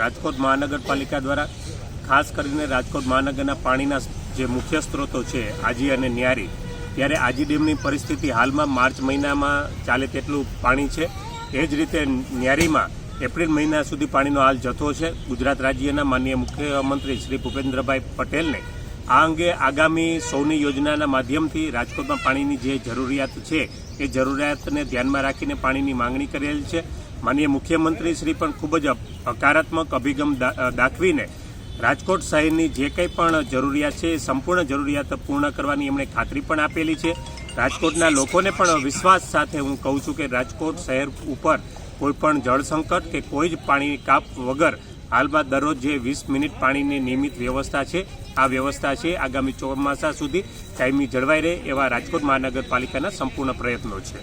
રાજકોટ મહાનગરપાલિકા દ્વારા ખાસ કરીને રાજકોટ મહાનગરના પાણીના જે મુખ્ય સ્ત્રોતો છે, આજી અને ન્યારી, ત્યારે આજી ડેમની પરિસ્થિતિ હાલમાં માર્ચ મહિનામાં ચાલે તેટલું પાણી છે. એ જ રીતે ન્યારીમાં એપ્રિલ મહિના સુધી પાણીનો હાલ જથ્થો છે. ગુજરાત રાજ્યના માનનીય મુખ્યમંત્રી શ્રી ભૂપેન્દ્રભાઈ પટેલને આ અંગે આગામી સૌની યોજનાના માધ્યમથી રાજકોટમાં પાણીની જે જરૂરિયાત છે, એ જરૂરિયાતને ધ્યાનમાં રાખીને પાણીની માંગણી કરેલ છે. માનનીય મુખ્યમંત્રી શ્રી પણ ખૂબ જ હકારાત્મક અભિગમ દાખવીને રાજકોટ શહેરની જે કંઈ પણ જરૂરિયાત છે, એ સંપૂર્ણ જરૂરિયાત પૂર્ણ કરવાની એમણે ખાતરી પણ આપેલી છે. રાજકોટના લોકોને પણ વિશ્વાસ સાથે હું કહું છું કે રાજકોટ શહેર ઉપર કોઈપણ જળસંકટ કે કોઈ જ પાણી કાપ વગર હાલમાં દરરોજ જે વીસ મિનિટ પાણીની નિયમિત વ્યવસ્થા છે, આ વ્યવસ્થા છે, આગામી ચોમાસા સુધી કાયમી જળવાઈ રહે એવા રાજકોટ મહાનગરપાલિકાના સંપૂર્ણ પ્રયત્નો છે.